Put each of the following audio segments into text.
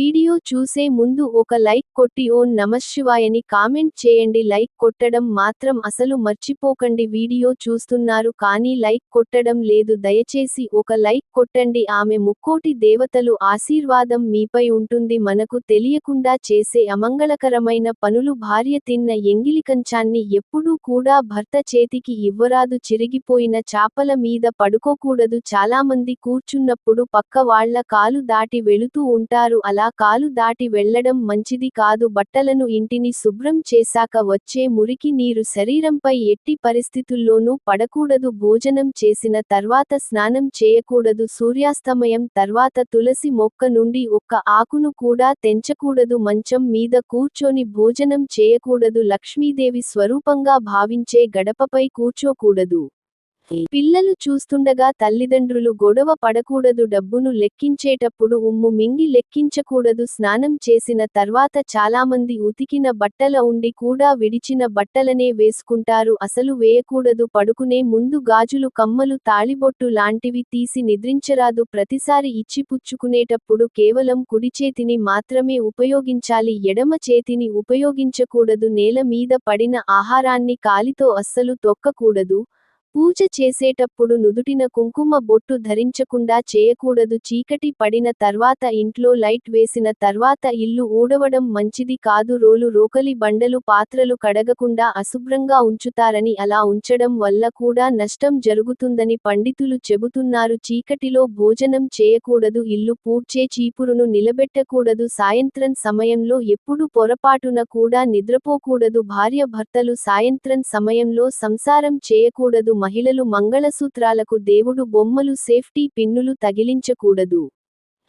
Video video చూసే ముందు ఒక లైక్ కొట్టి ఓ నమశివాయని కామెంట్ చేయండి. లైక్ కొట్టడం మాత్రం అసలు మర్చిపోకండి. వీడియో చూస్తున్నారు కానీ లైక్ కొట్టడం లేదు. దయచేసి ఒక లైక్ కొట్టండి. ఆమె ముక్కోటి దేవతలు ఆశీర్వాదం మీపై ఉంటుంది. మనకు తెలియకుండా చేసే అమంగళకరమైన పనులు భార్య తిన్న ఎంగిలి కంచాన్ని ఎప్పుడూ కూడా భర్త చేతికి ఇవ్వరాదు. చిరిగిపోయిన చాపల మీద పడుకోకూడదు. చాలామంది కూర్చున్నప్పుడు పక్క వాళ్ళ కాలు దాటి వెళుతూ ఉంటారు. అలా కాలు దాటి వెళ్ళడం మంచిది కాదు. బట్టలను ఇంటిని శుభ్రం చేశాక వచ్చే మురికి నీరు శరీరంపై ఎట్టి పరిస్థితుల్లోనూ పడకూడదు. భోజనం చేసిన తర్వాత స్నానం చేయకూడదు. సూర్యాస్తమయం తర్వాత తులసి మొక్క నుండి ఒక్క ఆకును కూడా తెంచకూడదు. మంచం మీద కూర్చొని భోజనం చేయకూడదు. లక్ష్మీదేవి స్వరూపంగా భావించే గడపపై కూర్చోకూడదు. పిల్లలు చూస్తుండగా తల్లిదండ్రులు గొడవ పడకూడదు డబ్బును లెక్కించేటప్పుడు ఉమ్ము మింగి లెక్కించకూడదు స్నానం చేసిన తర్వాత చాలామంది ఉతికిన బట్టల ఉండి కూడా విడిచిన బట్టలనే వేసుకుంటారు. అసలు వేయకూడదు పడుకునే ముందు గాజులు కమ్మలు తాళిబొట్టు లాంటివి తీసి నిద్రించరాదు. ప్రతిసారి ఇచ్చి పుచ్చుకునేటప్పుడు కేవలం కుడి చేతిని మాత్రమే ఉపయోగించాలి. ఎడమ చేతిని ఉపయోగించకూడదు. నేల మీద పడిన ఆహారాన్ని కాలితో అస్సలు తొక్కకూడదు. పూజ చేసేటప్పుడు నుదుటిన కుంకుమ బొట్టు ధరించకుండా చేయకూడదు. చీకటి పడిన తర్వాత ఇంట్లో లైట్ వేసిన తర్వాత ఇల్లు ఊడవడం మంచిది కాదు. రోలు రోకలి బండలు పాత్రలు కడగకుండా అశుభ్రంగా ఉంచుతారని అలా ఉంచడం వల్ల కూడా నష్టం జరుగుతుందని పండితులు చెబుతున్నారు. చీకటిలో భోజనం చేయకూడదు. ఇల్లు పూడ్చే చీపురును నిలబెట్టకూడదు. సాయంత్రం సమయంలో ఎప్పుడు పొరపాటున కూడా నిద్రపోకూడదు. భార్య భర్తలు సాయంత్రం సమయంలో సంసారం చేయకూడదు. మహిళలు మంగళసూత్రాలకు దేవుడు బొమ్మలు సేఫ్టీ పిన్నులు తగిలించకూడదు.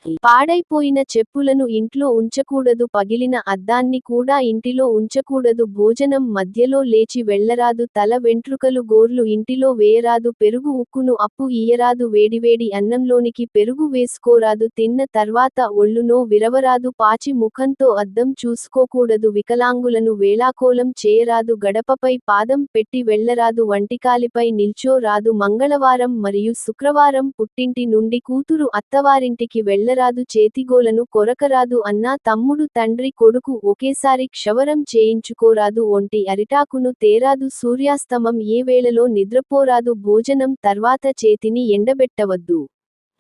పాడైపోయిన చెప్పులను ఇంట్లో ఉంచకూడదు పగిలిన అద్దాన్ని కూడా ఇంటిలో ఉంచకూడదు. భోజనం మధ్యలో లేచి వెళ్ళరాదు తల వెంట్రుకలు గోర్లు ఇంటిలో వేయరాదు. పెరుగు ఉక్కును అప్పు ఇయ్యరాదు వేడివేడి అన్నంలోనికి పెరుగు వేసుకోరాదు. తిన్న తర్వాత ఒళ్ళునో విరవరాదు పాచి ముఖంతో అద్దం చూసుకోకూడదు. వికలాంగులను వేళాకోలం చేయరాదు గడపపై పాదం పెట్టి వెళ్ళరాదు వంటికాలిపై నిల్చోరాదు. మంగళవారం మరియు శుక్రవారం పుట్టింటి నుండి కూతురు అత్తవారింటికి వెళ్ళ వెళ్ళరాదు చేతిగోలను కొరకరాదు అన్నా తమ్ముడు తండ్రి కొడుకు ఒకేసారి క్షవరం చేయించుకోరాదు ఒంటి అరిటాకును తేరాదు సూర్యాస్తమం ఏ వేళలో నిద్రపోరాదు భోజనం తర్వాత చేతిని ఎండబెట్టవద్దు.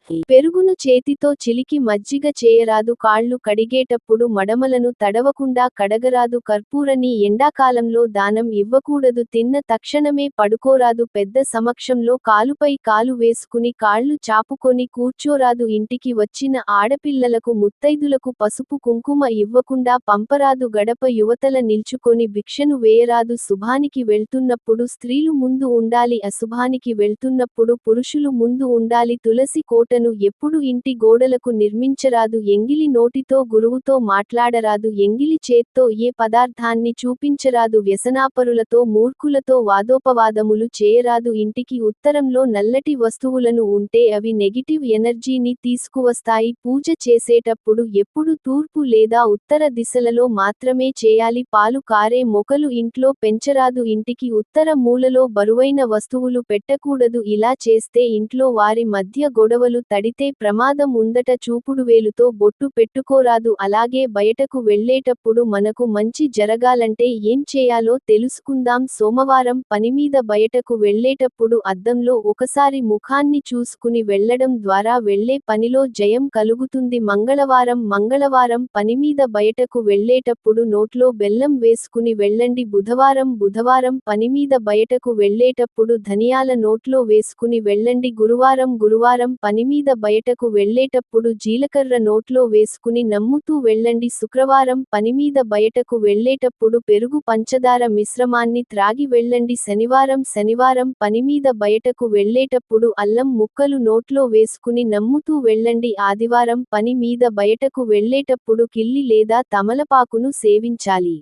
పెరుగును చేతితో చిలికి మజ్జిగ చేయరాదు కాళ్ళు కడిగేటప్పుడు మడమలను తడవకుండా కడగరాదు. కర్పూరని ఎండాకాలంలో దానం ఇవ్వకూడదు తిన్న తక్షణమే పడుకోరాదు. పెద్ద సమక్షంలో కాలుపై కాలు వేసుకుని కాళ్ళు చాపుకొని కూర్చోరాదు. ఇంటికి వచ్చిన ఆడపిల్లలకు ముత్తైదులకు పసుపు కుంకుమ ఇవ్వకుండా పంపరాదు. గడప యువతల నిల్చుకొని భిక్షను వేయరాదు. శుభానికి వెళ్తున్నప్పుడు స్త్రీలు ముందు ఉండాలి అశుభానికి వెళ్తున్నప్పుడు పురుషులు ముందు ఉండాలి. తులసి కోట కోటను ఎప్పుడు ఇంటి గోడలకు నిర్మించరాదు ఎంగిలి నోటితో గురువుతో మాట్లాడరాదు ఎంగిలి చేత్తో ఏ పదార్థాన్ని చూపించరాదు వ్యసనాపరులతో మూర్ఖులతో వాదోపవాదములు చేయరాదు ఇంటికి ఉత్తరంలో నల్లటి వస్తువులను ఉంటే అవి నెగిటివ్ ఎనర్జీని తీసుకువస్తాయి. పూజ చేసేటప్పుడు ఎప్పుడు తూర్పు లేదా ఉత్తర దిశలలో మాత్రమే చేయాలి. పాలు కారే మొకలు ఇంట్లో పెంచరాదు ఇంటికి ఉత్తర మూలలో బరువైన వస్తువులు పెట్టకూడదు. ఇలా చేస్తే ఇంట్లో వారి మధ్య గొడవలు తడితే ప్రమాదం ఉందట చూపుడు వేలుతో బొట్టు పెట్టుకోరాదు అలాగే బయటకు వెళ్ళేటప్పుడు మనకు మంచి జరగాలంటే ఏం చేయాలో తెలుసుకుందాం. సోమవారం పనిమీద బయటకు వెళ్ళేటప్పుడు అద్దంలో ఒకసారి ముఖాన్ని చూసుకుని వెళ్ళడం ద్వారా వెళ్ళే పనిలో జయం కలుగుతుంది. మంగళవారం మంగళవారం పనిమీద బయటకు వెళ్ళేటప్పుడు నోట్లో బెల్లం వేసుకుని వెళ్ళండి. బుధవారం బుధవారం పనిమీద బయటకు వెళ్ళేటప్పుడు ధనియాల నోట్లో వేసుకుని వెళ్ళండి. గురువారం గురువారం పనిమీద మీద బయటకు వెళ్ళేటప్పుడు జీలకర్ర నోట్లో వేసుకుని నమ్ముతూ వెళ్ళండి. శుక్రవారం పనిమీద బయటకు వెళ్ళేటప్పుడు పెరుగు పంచదార మిశ్రమాన్ని త్రాగి వెళ్ళండి. శనివారం శనివారం పనిమీద బయటకు వెళ్ళేటప్పుడు అల్లం ముక్కలు నోట్లో వేసుకుని నమ్ముతూ వెళ్ళండి. ఆదివారం పని మీద బయటకు వెళ్ళేటప్పుడు కిల్లి లేదా తమలపాకును సేవించాలి.